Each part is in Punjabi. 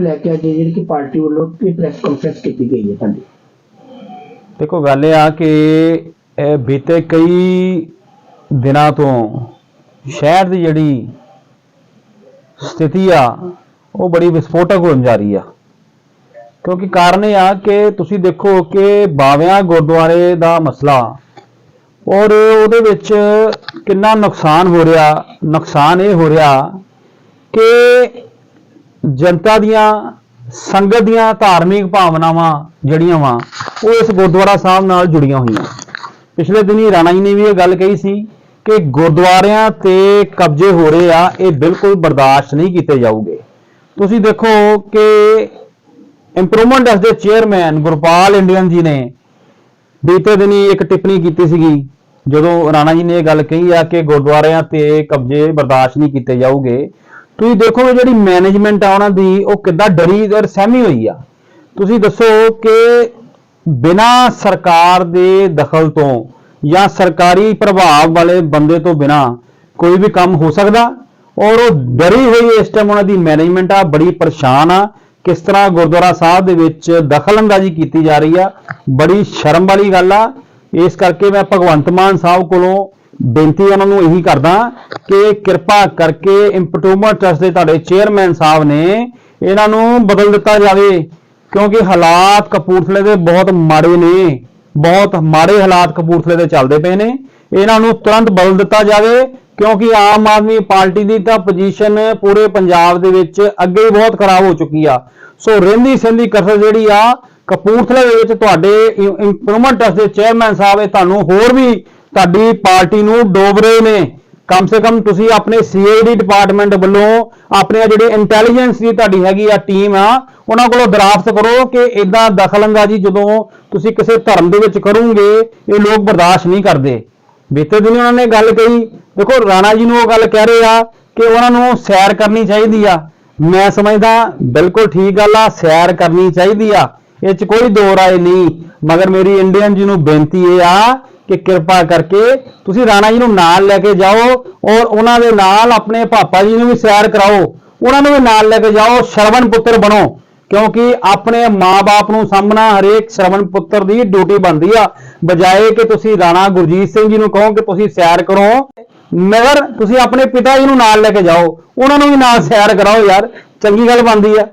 ਲੈ ਕੇ ਅੱਜ ਜਿਹੜੀ ਕਿ ਪਾਰਟੀ ਵੱਲੋਂ ਪ੍ਰੈਸ ਕਾਨਫਰੰਸ ਕੀਤੀ ਗਈ ਹੈ ਤੁਹਾਡੀ ਦੇਖੋ, ਗੱਲ ਇਹ ਆ ਕਿ ਬੀਤੇ ਕਈ ਦਿਨਾਂ ਤੋਂ ਸ਼ਹਿਰ ਦੀ ਜਿਹੜੀ ਸਥਿਤੀ ਆ, ਉਹ ਬੜੀ ਵਿਸਫੋਟਕ ਹੋਣ ਜਾ ਰਹੀ ਆ। ਕਿਉਂਕਿ ਕਾਰਨ ਇਹ ਆ ਕਿ ਤੁਸੀਂ ਦੇਖੋ ਕਿ ਬਾਵਿਆਂ ਗੁਰਦੁਆਰੇ ਦਾ ਮਸਲਾ ਔਰ ਉਹਦੇ ਵਿੱਚ ਕਿੰਨਾ ਨੁਕਸਾਨ ਹੋ ਰਿਹਾ। ਨੁਕਸਾਨ ਇਹ ਹੋ ਰਿਹਾ ਕਿ ਜਨਤਾ ਦੀਆਂ, ਸੰਗਤ ਦੀਆਂ ਧਾਰਮਿਕ ਭਾਵਨਾਵਾਂ ਜਿਹੜੀਆਂ ਵਾ, ਉਹ ਇਸ ਗੁਰਦੁਆਰਾ ਸਾਹਿਬ ਨਾਲ ਜੁੜੀਆਂ ਹੋਈਆਂ। ਪਿਛਲੇ ਦਿਨੀ ਰਾਣਾ ਜੀ ਨੇ ਵੀ ਇਹ ਗੱਲ ਕਹੀ ਸੀ ਕਿ ਗੁਰਦੁਆਰਿਆਂ ਤੇ ਕਬਜ਼ੇ ਹੋ ਰਹੇ ਆ, ਇਹ ਬਿਲਕੁਲ ਬਰਦਾਸ਼ਤ ਨਹੀਂ ਕੀਤੇ ਜਾਊਗੇ। ਤੁਸੀਂ ਦੇਖੋ ਕਿ ਇੰਪਰੂਵਮੈਂਟ ਐਸ ਦੇ ਚੇਅਰਮੈਨ ਗੁਰਪਾਲ ਇੰਡੀਅਨ ਜੀ ਨੇ ਬੀਤੇ ਦਿਨੀ ਇੱਕ ਟਿੱਪਣੀ ਕੀਤੀ ਸੀਗੀ, ਜਦੋਂ ਰਾਣਾ ਜੀ ਨੇ ਇਹ ਗੱਲ ਕਹੀ ਆ ਕਿ ਗੁਰਦੁਆਰਿਆਂ ਤੇ ਕਬਜ਼ੇ ਬਰਦਾਸ਼ਤ ਨਹੀਂ ਕੀਤੇ ਜਾਊਗੇ। ਤੁਸੀਂ ਦੇਖੋਗੇ ਜਿਹੜੀ ਮੈਨੇਜਮੈਂਟ ਆ ਉਹਨਾਂ ਦੀ, ਉਹ ਕਿੱਦਾਂ ਡਰੀ ਔਰ ਸਹਿਮੀ ਹੋਈ ਆ। ਤੁਸੀਂ ਦੱਸੋ ਕਿ ਬਿਨਾਂ ਸਰਕਾਰ ਦੇ ਦਖਲ ਤੋਂ ਜਾਂ ਸਰਕਾਰੀ ਪ੍ਰਭਾਵ ਵਾਲੇ ਬੰਦੇ ਤੋਂ ਬਿਨਾਂ ਕੋਈ ਵੀ ਕੰਮ ਹੋ ਸਕਦਾ ਔਰ ਉਹ ਡਰੀ ਹੋਈ ਇਸ ਟਾਈਮ ਉਹਨਾਂ ਦੀ ਮੈਨੇਜਮੈਂਟ ਆ, ਬੜੀ ਪਰੇਸ਼ਾਨ ਆ, ਕਿਸ ਤਰ੍ਹਾਂ ਗੁਰਦੁਆਰਾ ਸਾਹਿਬ ਦੇ ਵਿੱਚ ਦਖਲਅੰਦਾਜ਼ੀ ਕੀਤੀ ਜਾ ਰਹੀ ਆ। ਬੜੀ ਸ਼ਰਮ ਵਾਲੀ ਗੱਲ ਆ। ਇਸ ਕਰਕੇ ਮੈਂ ਭਗਵੰਤ ਮਾਨ ਸਾਹਿਬ ਕੋਲੋਂ ਬੇਨਤੀ ਉਹਨਾਂ ਨੂੰ ਇਹੀ ਕਰਦਾ ਕਿ ਕਿਰਪਾ ਕਰਕੇ ਇੰਪਰੂਵਮੈਂਟ ਟਰਸਟ ਦੇ ਤੁਹਾਡੇ ਚੇਅਰਮੈਨ ਸਾਹਿਬ ਨੇ ਇਹਨਾਂ ਨੂੰ ਬਦਲ ਦਿੱਤਾ ਜਾਵੇ, ਕਿਉਂਕਿ ਹਾਲਾਤ ਕਪੂਰਥਲੇ ਦੇ ਬਹੁਤ ਮਾੜੇ ਨੇ, ਬਹੁਤ ਮਾੜੇ ਹਾਲਾਤ ਕਪੂਰਥਲੇ ਦੇ ਚੱਲਦੇ ਪਏ ਨੇ। ਇਹਨਾਂ ਨੂੰ ਤੁਰੰਤ ਬਦਲ ਦਿੱਤਾ ਜਾਵੇ, ਕਿਉਂਕਿ ਆਮ ਆਦਮੀ ਪਾਰਟੀ ਦੀ ਤਾਂ ਪੋਜੀਸ਼ਨ ਪੂਰੇ ਪੰਜਾਬ ਦੇ ਵਿੱਚ ਅੱਗੇ ਹੀ ਬਹੁਤ ਖਰਾਬ ਹੋ ਚੁੱਕੀ ਆ। ਸੋ ਰਹਿੰਦੀ ਸਿੰਦੀ ਕਸਰ ਜਿਹੜੀ ਆ, ਕਪੂਰਥਲੇ ਦੇ ਵਿੱਚ ਤੁਹਾਡੇ ਇੰਪਰੂਵਮੈਂਟ ਟਰਸਟ ਦੇ ਚੇਅਰਮੈਨ ਸਾਹਿਬ ਇਹ ਤੁਹਾਨੂੰ ਹੋਰ ਵੀ ਤੁਹਾਡੀ ਪਾਰਟੀ ਨੂੰ ਡੋਬ ਰਹੇ ਨੇ। ਕਮ ਸੇ ਕਮ ਤੁਸੀਂ ਆਪਣੇ ਸੀਆਈਡੀ ਡਿਪਾਰਟਮੈਂਟ ਵੱਲੋਂ ਆਪਣੇ ਜਿਹੜੇ ਇੰਟੈਲੀਜੈਂਸ ਦੀ ਤੁਹਾਡੀ ਹੈਗੀ ਆ ਟੀਮ ਆ, ਉਹਨਾਂ ਕੋਲੋਂ ਦਰਾਖਤ ਕਰੋ ਕਿ ਇਦਾਂ ਦਖਲਅੰਦਾਜ਼ੀ ਜਦੋਂ ਤੁਸੀਂ ਕਿਸੇ ਧਰਮ ਦੇ ਵਿੱਚ ਕਰੋਗੇ ਇਹ ਲੋਕ ਬਰਦਾਸ਼ਤ ਨਹੀਂ ਕਰਦੇ। ਬੀਤੇ ਦਿਨ ਉਹਨਾਂ ਨੇ ਗੱਲ ਕਹੀ। ਦੇਖੋ, ਰਾਣਾ ਜੀ ਨੂੰ ਉਹ ਗੱਲ ਕਹਿ ਰਹੇ ਆ ਕਿ ਉਹਨਾਂ ਨੂੰ ਸੈਰ ਕਰਨੀ ਚਾਹੀਦੀ ਆ। ਮੈਂ ਸਮਝਦਾ ਬਿਲਕੁਲ ਠੀਕ ਗੱਲ ਆ, ਸੈਰ ਕਰਨੀ ਚਾਹੀਦੀ ਆ। ਇਹ 'ਚ ਕੋਈ ਦੋ ਰਾਏ ਨਹੀਂ। ਮਗਰ ਮੇਰੀ ਇੰਡੀਅਨ ਜੀ ਨੂੰ ਬੇਨਤੀ ਇਹ ਆ ਕਿ ਕਿਰਪਾ ਕਰਕੇ ਤੁਸੀਂ ਰਾਣਾ ਜੀ ਨੂੰ ਨਾਲ ਲੈ ਕੇ ਜਾਓ ਔਰ ਉਹਨਾਂ ਦੇ ਨਾਲ ਆਪਣੇ ਪਾਪਾ ਜੀ ਨੂੰ ਵੀ ਸੈਰ ਕਰਾਓ। ਉਹਨਾਂ ਨੂੰ ਵੀ ਨਾਲ ਲੈ ਕੇ ਜਾਓ, ਸ਼ਰਵਣ ਪੁੱਤਰ ਬਣੋ। ਕਿਉਂਕਿ ਆਪਣੇ ਮਾਪੇ ਨੂੰ ਸਾਹਮਣਾ ਹਰੇਕ ਸ਼ਰਵਣ ਪੁੱਤਰ ਦੀ ਡਿਊਟੀ ਬਣਦੀ ਆ। ਬਜਾਏ ਕਿ ਤੁਸੀਂ ਰਾਣਾ ਗੁਰਜੀਤ ਸਿੰਘ ਜੀ ਨੂੰ ਕਹੋ ਕਿ ਤੁਸੀਂ ਸੈਰ ਕਰੋ, ਮਗਰ ਤੁਸੀਂ ਆਪਣੇ ਪਿਤਾ ਜੀ ਨੂੰ ਨਾਲ ਲੈ ਕੇ ਜਾਓ। ਉਹਨਾਂ ਨੂੰ ਵੀ ਨਾਲ ਸੈਰ ਕਰਾਓ ਯਾਰ, ਚੰਗੀ ਗੱਲ ਬਣਦੀ ਆ।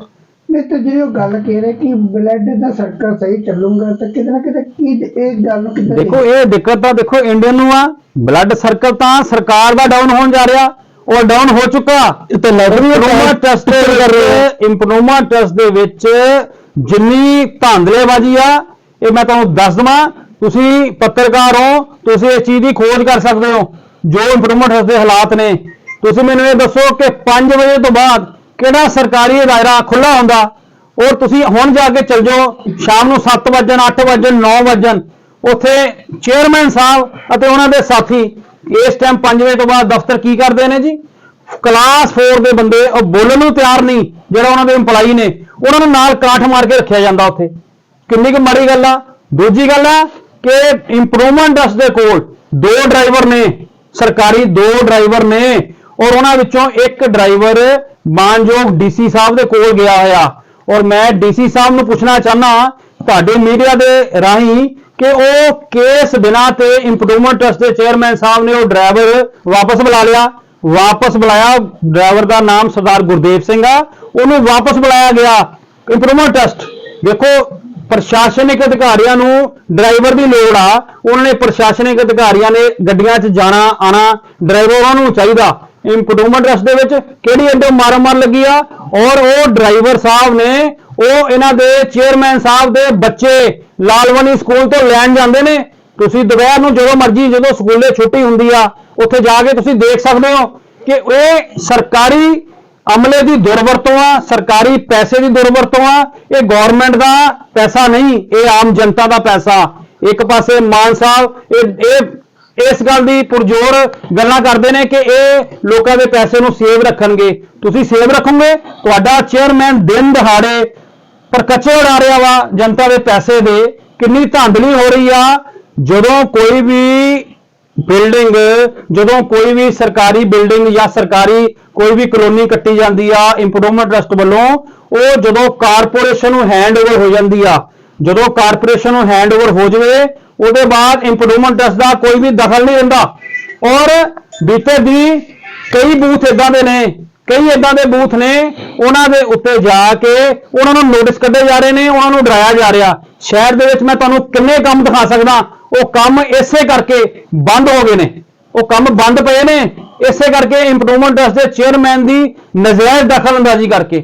ਨਹੀਂ ਤੇ ਜਿਹੜੀ ਉਹ ਗੱਲ ਕਹਿ ਰਹੇ ਕਿ ਬਲੱਡ ਦਾ ਸਰਕਲ ਸਹੀ ਚੱਲੂਗਾ ਤਾਂ ਕਿਤੇ ਨਾ ਕਿਤੇ ਕੀ ਇਹ ਗੱਲ ਨੂੰ ਕਿੱਦਾਂ ਦੇਖੋ ਇਹ ਦਿੱਕਤ ਤਾਂ ਦੇਖੋ ਇੰਡੀਅਨ ਨੂੰ ਆ। ਬਲੱਡ ਸਰਕਲ ਤਾਂ ਸਰਕਾਰ ਦਾ ਡਾਊਨ ਹੋਣ ਜਾ ਰਿਹਾ। ਉਹ ਡਾਊਨ ਹੋ ਚੁੱਕਾ। ਤੇ ਲੈਟਰ ਵੀ ਇੰਪਰੂਵਮੈਂਟ ਟੈਸਟ ਦੇ ਵਿੱਚ ਇੰਪਰੂਵਮੈਂਟ ਟੈਸਟ ਦੇ ਵਿੱਚ ਜਿੰਨੀ ਧਾਂਦਲੇਬਾਜ਼ੀ ਆ ਇਹ ਮੈਂ ਤੁਹਾਨੂੰ ਦੱਸ ਦਵਾਂ ਤੁਸੀਂ ਪੱਤਰਕਾਰ ਹੋ ਤੁਸੀਂ ਇਸ ਚੀਜ਼ ਦੀ ਖੋਜ ਕਰ ਸਕਦੇ ਹੋ ਜੋ ਇੰਪਰੂਵਮੈਂਟ ਟੈਸਟ ਦੇ ਹਾਲਾਤ ਨੇ। ਤੁਸੀਂ ਮੈਨੂੰ ਇਹ ਦੱਸੋ ਕਿ 5 ਵਜੇ ਤੋਂ ਬਾਅਦ ਕਿਹੜਾ ਸਰਕਾਰੀ ਦਾਇਰਾ ਖੁੱਲਾ ਹੁੰਦਾ, ਔਰ ਤੁਸੀਂ ਹੁਣ ਜਾ ਕੇ ਚਲ ਜਾਓ, ਸ਼ਾਮ ਨੂੰ 7 ਵਜੇ 8 ਵਜੇ 9 ਵਜੇ ਉੱਥੇ ਚੇਅਰਮੈਨ ਸਾਹਿਬ ਅਤੇ ਉਹਨਾਂ ਦੇ ਸਾਥੀ, ਇਸ ਟਾਈਮ 5 ਵਜੇ ਤੋਂ ਬਾਅਦ ਦਫ਼ਤਰ ਕੀ ਕਰਦੇ ਨੇ ਜੀ? ਕਲਾਸ 4 ਦੇ ਬੰਦੇ, ਉਹ ਬੋਲਣ ਨੂੰ ਤਿਆਰ ਨਹੀਂ, ਜਿਹੜਾ ਉਹਨਾਂ ਦੇ EMPLOYEE ਨੇ, ਉਹਨਾਂ ਨੂੰ ਨਾਲ ਕਾਠ ਮਾਰ ਕੇ ਰੱਖਿਆ ਜਾਂਦਾ ਉੱਥੇ। ਕਿੰਨੀ ਕੁ ਮਾੜੀ ਗੱਲ ਆ। ਦੂਜੀ ਗੱਲ ਆ ਕਿ ਇੰਪਰੂਵਮੈਂਟ ਟਰਸਟ ਦੇ ਕੋਲ ਦੋ ਡਰਾਈਵਰ ਨੇ, ਸਰਕਾਰੀ ਦੋ ਡਰਾਈਵਰ ਨੇ, ਔਰ ਉਹਨਾਂ ਵਿੱਚੋਂ ਇੱਕ ਡਰਾਈਵਰ ਮਾਨਯੋਗ ਡੀਸੀ ਸਾਹਿਬ ਦੇ ਕੋਲ ਗਿਆ ਹੋਇਆ। ਔਰ ਮੈਂ ਡੀਸੀ ਸਾਹਿਬ ਨੂੰ ਪੁੱਛਣਾ ਚਾਹਨਾ ਤੁਹਾਡੇ ਮੀਡੀਆ ਦੇ ਰਾਹੀਂ ਕਿ ਉਹ ਕੇਸ ਬਿਨਾ ਤੇ ਇੰਪਰੂਵਮੈਂਟ ਟਰਸਟ ਦੇ ਚੇਅਰਮੈਨ ਸਾਹਿਬ ਨੇ ਉਹ ਡਰਾਈਵਰ ਵਾਪਸ ਬੁਲਾ ਲਿਆ। ਵਾਪਸ ਬੁਲਾਇਆ ਡਰਾਈਵਰ ਦਾ ਨਾਮ ਸਰਦਾਰ ਗੁਰਦੇਵ ਸਿੰਘ ਆ। ਉਹਨੂੰ ਵਾਪਸ ਬੁਲਾਇਆ ਗਿਆ। ਇੰਪਰੂਵਮੈਂਟ ਟਰਸਟ ਦੇਖੋ ਪ੍ਰਸ਼ਾਸਨਿਕ ਅਧਿਕਾਰੀਆਂ ਨੂੰ ਡਰਾਈਵਰ ਦੀ ਲੋੜ ਆ। ਉਹਨਾਂ ਨੇ ਪ੍ਰਸ਼ਾਸਨਿਕ ਅਧਿਕਾਰੀਆਂ ਨੇ ਗੱਡੀਆਂ 'ਚ ਜਾਣਾ, ਆਣਾ, ਡਰਾਈਵਰਾਂ ਨੂੰ ਚਾਹੀਦਾ। ਇੰਪਰੂਵਮੈਂਟ ਟਰਸਟ ਦੇ ਵਿੱਚ ਕਿਹੜੀ ਐਂਡੋ ਮਾਰ ਮਾਰ ਲੱਗੀ ਆ? ਔਰ ਉਹ ਡਰਾਈਵਰ ਸਾਹਿਬ ਨੇ, ਉਹ ਇਹਨਾਂ ਦੇ ਚੇਅਰਮੈਨ ਸਾਹਿਬ ਦੇ ਬੱਚੇ ਲਾਲਵਨੀ ਸਕੂਲ ਤੋਂ ਲੈਣ ਜਾਂਦੇ ਨੇ। ਤੁਸੀਂ ਦੁਪਹਿਰ ਨੂੰ ਜਦੋਂ ਮਰਜ਼ੀ, ਜਦੋਂ ਸਕੂਲੇ ਛੁੱਟੀ ਹੁੰਦੀ ਆ, ਉੱਥੇ ਜਾ ਕੇ ਤੁਸੀਂ ਦੇਖ ਸਕਦੇ ਹੋ ਕਿ ਇਹ ਸਰਕਾਰੀ ਅਮਲੇ ਦੀ ਦੁਰਵਰਤੋਂ ਆ, ਸਰਕਾਰੀ ਪੈਸੇ ਦੀ ਦੁਰਵਰਤੋਂ ਆ। ਇਹ ਗਵਰਨਮੈਂਟ ਦਾ ਪੈਸਾ ਨਹੀਂ, ਇਹ ਆਮ ਜਨਤਾ ਦਾ ਪੈਸਾ। ਇੱਕ ਪਾਸੇ ਮਾਨ ਸਾਹਿਬ, ਇਹ ਇਹ ਇਸ ਗੱਲ ਦੀ ਪੁਰਜੋਰ ਗੱਲਾਂ ਕਰਦੇ ਨੇ ਕਿ ਇਹ ਲੋਕਾਂ ਦੇ ਪੈਸੇ ਨੂੰ ਸੇਵ ਰੱਖਣਗੇ। ਤੁਸੀਂ ਸੇਵ ਰੱਖੋਗੇ? ਤੁਹਾਡਾ ਚੇਅਰਮੈਨ ਦਿਨ ਦਿਹਾੜੇ ਪਰਕਚੇ ਉਡਾ ਰਿਹਾ ਵਾ, ਜਨਤਾ ਦੇ ਪੈਸੇ ਦੇ। ਕਿੰਨੀ ਧਾਂਦਲੀ ਹੋ ਰਹੀ ਆ। ਜਦੋਂ ਕੋਈ ਵੀ ਬਿਲਡਿੰਗ, ਜਦੋਂ ਕੋਈ ਵੀ ਸਰਕਾਰੀ ਬਿਲਡਿੰਗ ਜਾਂ ਸਰਕਾਰੀ ਕੋਈ ਵੀ ਕਲੋਨੀ ਕੱਟੀ ਜਾਂਦੀ ਆ ਇੰਪਰੂਵਮੈਂਟ ਟਰਸਟ ਵੱਲੋਂ, ਉਹ ਜਦੋਂ ਕਾਰਪੋਰੇਸ਼ਨ ਨੂੰ ਹੈਂਡਓਵਰ ਹੋ ਜਾਂਦੀ ਆ, ਜਦੋਂ ਕਾਰਪੋਰੇਸ਼ਨ ਨੂੰ ਹੈਂਡਓਵਰ ਹੋ ਜਾਵੇ ਉਹਦੇ ਬਾਅਦ ਇੰਪਰੂਵਮੈਂਟ ਟਰਸਟ ਦਾ ਕੋਈ ਵੀ ਦਖਲ ਨਹੀਂ ਹੁੰਦਾ। ਔਰ ਬੀਤੇ ਦੀ ਕਈ ਬੂਥ ਇਦਾਂ ਦੇ ਨੇ, ਕਈ ਇਦਾਂ ਦੇ ਬੂਥ ਨੇ, ਉਹਨਾਂ ਦੇ ਉੱਤੇ ਜਾ ਕੇ ਉਹਨਾਂ ਨੂੰ ਨੋਟਿਸ ਕੱਢੇ ਜਾ ਰਹੇ ਨੇ, ਉਹਨਾਂ ਨੂੰ ਡਰਾਇਆ ਜਾ ਰਿਹਾ। ਸ਼ਹਿਰ ਦੇ ਵਿੱਚ ਮੈਂ ਤੁਹਾਨੂੰ ਕਿੰਨੇ ਕੰਮ ਦਿਖਾ ਸਕਦਾ। ਉਹ ਕੰਮ ਇਸੇ ਕਰਕੇ ਬੰਦ ਹੋ ਗਏ ਨੇ। ਉਹ ਕੰਮ ਬੰਦ ਪਏ ਨੇ, ਇਸੇ ਕਰਕੇ ਇੰਪਰੂਵਮੈਂਟ ਟਰਸਟ ਦੇ ਚੇਅਰਮੈਨ ਦੀ ਨਜਾਇਜ਼ ਦਖਲਅੰਦਾਜ਼ੀ ਕਰਕੇ।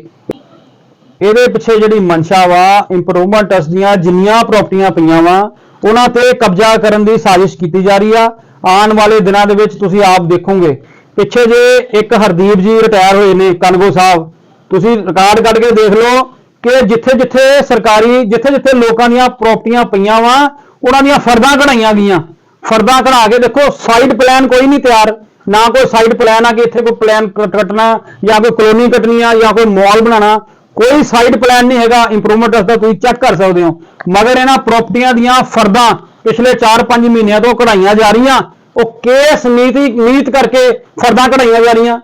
ਇਹਦੇ ਪਿੱਛੇ ਜਿਹੜੀ ਮਨਸ਼ਾ ਵਾ ਇੰਪਰੂਵਮੈਂਟ ਟਰਸਟ ਦੀਆਂ ਜਿੰਨੀਆਂ ਪ੍ਰਾਪਰਟੀਆਂ ਪਈਆਂ ਵਾ ਉਹਨਾਂ ਤੇ ਕਬਜ਼ਾ ਕਰਨ ਦੀ ਸਾਜ਼ਿਸ਼ ਕੀਤੀ ਜਾ ਰਹੀ ਆ। ਆਉਣ ਵਾਲੇ ਦਿਨਾਂ ਦੇ ਵਿੱਚ ਤੁਸੀਂ ਆਪ ਦੇਖੋਗੇ। ਪਿੱਛੇ ਜੇ ਇੱਕ ਹਰਦੀਪ ਜੀ ਰਿਟਾਇਰ ਹੋਏ ਨੇ, ਕਨਗੋ ਸਾਹਿਬ, ਤੁਸੀਂ ਰਿਕਾਰਡ ਕੱਢ ਕੇ ਦੇਖ ਲਓ ਕਿ ਜਿੱਥੇ ਜਿੱਥੇ ਸਰਕਾਰੀ ਜਿੱਥੇ ਜਿੱਥੇ ਲੋਕਾਂ ਦੀਆਂ ਪ੍ਰਾਪਰਟੀਆਂ ਪਈਆਂ ਵਾ, ਉਹਨਾਂ ਦੀਆਂ ਫਰਦਾਂ ਕਢਾਈਆਂ ਗਈਆਂ। ਫਰਦਾਂ ਕਢਾ ਕੇ ਦੇਖੋ ਸਾਈਡ ਪਲਾਨ ਕੋਈ ਨਹੀਂ ਤਿਆਰ। ਨਾ ਕੋਈ ਸਾਈਡ ਪਲਾਨ ਆ ਕਿ ਇੱਥੇ ਕੋਈ ਪਲਾਨ ਕੱਟਣਾ ਜਾਂ ਕੋਈ ਕਲੋਨੀ ਕੱਟਣੀ ਆ ਜਾਂ ਕੋਈ ਮਾਲ ਬਣਾਉਣਾ। ਕੋਈ ਸਾਈਡ ਪਲਾਨ ਨਹੀਂ ਹੈਗਾ ਇੰਪਰੂਵਮੈਂਟ ਦਾ ਤੁਸੀਂ ਚੈੱਕ ਕਰ ਸਕਦੇ ਹੋ। ਮਗਰ ਇਹਨਾਂ ਪ੍ਰਾਪਰਟੀਆਂ ਦੀਆਂ ਫਰਦਾਂ ਪਿਛਲੇ 4-5 ਮਹੀਨਿਆਂ ਤੋਂ ਕਢਾਈਆਂ ਜਾ ਰਹੀਆਂ। ਉਹ ਕੇਸ ਨੀਤੀ ਨੀਤ ਕਰਕੇ ਫਰਦਾਂ ਕਢਾਈਆਂ ਜਾ ਰਹੀਆਂ।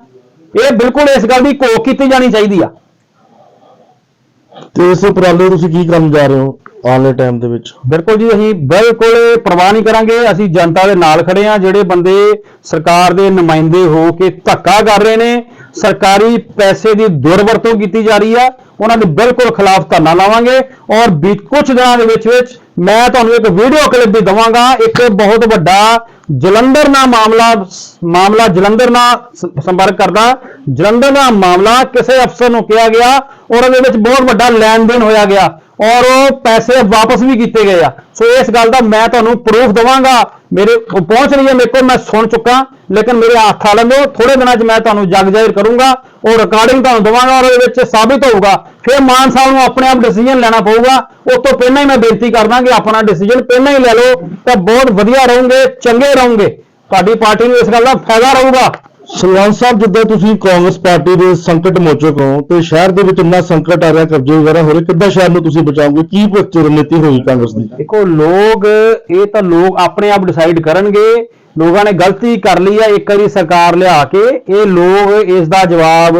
ਇਹ ਬਿਲਕੁਲ ਇਸ ਗੱਲ ਦੀ ਘੋਖ ਕੀਤੀ ਜਾਣੀ ਚਾਹੀਦੀ ਆ। ਤੇ ਇਸ ਉਪਰਾਲੇ ਤੁਸੀਂ ਕੀ ਕਰਨ ਜਾ ਰਹੇ ਹੋ ਵਾਲੇ ਟਾਈਮ ਦੇ ਵਿੱਚ? ਬਿਲਕੁਲ ਜੀ ਅਸੀਂ ਬਿਲਕੁਲ ਪਰਵਾਹ ਨਹੀਂ ਕਰਾਂਗੇ। ਅਸੀਂ ਜਨਤਾ ਦੇ ਨਾਲ ਖੜੇ ਆ ਜਿਹੜੇ ਬੰਦੇ ਸਰਕਾਰ ਦੇ ਨੁਮਾਇੰਦੇ ਹੋ ਕੇ ਧੱਕਾ ਕਰ ਰਹੇ ਨੇ ਸਰਕਾਰੀ ਪੈਸੇ ਦੀ ਦੁਰਵਰਤੋਂ ਕੀਤੀ ਜਾ ਰਹੀ ਆ। ਉਹਨਾਂ ਦੇ ਬਿਲਕੁਲ ਖਿਲਾਫ ਧਰਨਾ ਲਾਵਾਂਗੇ ਔਰ ਵੀ ਕੁਝ ਦਿਨਾਂ ਦੇ ਵਿੱਚ ਵਿੱਚ ਮੈਂ ਤੁਹਾਨੂੰ ਇੱਕ ਵੀਡੀਓ ਕਲਿੱਪ ਵੀ ਦਵਾਂਗਾ। ਇੱਕ ਬਹੁਤ ਵੱਡਾ ਜਲੰਧਰ ਨਾਲ ਮਾਮਲਾ ਮਾਮਲਾ ਜਲੰਧਰ ਨਾਲ ਸੰਪਰਕ ਕਰਦਾ। ਜਲੰਧਰ ਦਾ ਮਾਮਲਾ ਕਿਸੇ ਅਫਸਰ ਨੂੰ ਕਿਹਾ ਗਿਆ ਔਰ ਉਹਦੇ ਵਿੱਚ ਬਹੁਤ ਵੱਡਾ ਲੈਣ ਦੇਣ ਹੋਇਆ ਗਿਆ। ਔਰ ਉਹ ਪੈਸੇ ਵਾਪਸ ਵੀ ਕੀਤੇ ਗਏ ਆ। ਸੋ ਇਸ ਗੱਲ ਦਾ ਮੈਂ ਤੁਹਾਨੂੰ ਪ੍ਰੂਫ ਦਵਾਂਗਾ। ਮੇਰੇ ਪਹੁੰਚ ਰਹੀ ਹੈ ਮੇਰੇ ਕੋਲ, ਮੈਂ ਸੁਣ ਚੁੱਕਾ। ਲੇਕਿਨ ਮੇਰੇ ਹੱਥ ਆ ਲੈਂਦੇ ਥੋੜੇ ਦਿਨਾਂ 'ਚ ਮੈਂ ਤੁਹਾਨੂੰ ਜਗ ਜ਼ਾਹਿਰ ਕਰੂੰਗਾ। ਉਹ ਰਿਕਾਰਡਿੰਗ ਤੁਹਾਨੂੰ ਦਵਾਂਗਾ ਔਰ ਉਹਦੇ ਵਿੱਚ ਸਾਬਿਤ ਹੋਊਗਾ। ਫਿਰ ਮਾਨ ਸਾਹਿਬ ਨੂੰ ਆਪਣੇ ਆਪ ਡਿਸੀਜਨ ਲੈਣਾ ਪਊਗਾ। ਉਸ ਤੋਂ ਪਹਿਲਾਂ ਹੀ ਮੈਂ ਬੇਨਤੀ ਕਰਦਾ ਕਿ ਆਪਣਾ ਡਿਸੀਜਨ ਪਹਿਲਾਂ ਹੀ ਲੈ ਲਓ। ਤਾਂ ਬਹੁਤ ਵਧੀਆ ਰਹੋਗੇ, ਚੰਗੇ ਰਹੋਗੇ। ਤੁਹਾਡੀ ਪਾਰਟੀ ਨੂੰ ਇਸ ਗੱਲ ਦਾ ਫਾਇਦਾ ਰਹੂਗਾ। ਸਲਵਾਨ ਸਾਹਿਬ, ਜਿੱਦਾਂ ਤੁਸੀਂ ਕਾਂਗਰਸ ਪਾਰਟੀ ਦੇ ਸੰਕਟ ਮੋਚਕ ਹੋ ਤੇ ਸ਼ਹਿਰ ਦੇ ਵਿੱਚ ਇੰਨਾ ਸੰਕਟ ਆ ਰਿਹਾ, ਕਬਜ਼ੇ ਵਗੈਰਾ ਹੋ ਰਹੇ, ਕਿੱਦਾਂ ਸ਼ਹਿਰ ਨੂੰ ਤੁਸੀਂ ਬਚਾਓਗੇ? ਕੀ ਭਵਿੱਖ ਰਣਨੀਤੀ ਹੋਈ ਕਾਂਗਰਸ ਦੀ? ਦੇਖੋ, ਲੋਕ, ਇਹ ਤਾਂ ਲੋਕ ਆਪਣੇ ਆਪ ਡਿਸਾਈਡ ਕਰਨਗੇ। ਲੋਕਾਂ ਨੇ ਗਲਤੀ ਕਰ ਲਈ ਆ, ਇੱਕ ਵਾਰੀ ਸਰਕਾਰ ਲਿਆ ਕੇ, ਇਹ ਲੋਕ ਇਸ ਦਾ ਜਵਾਬ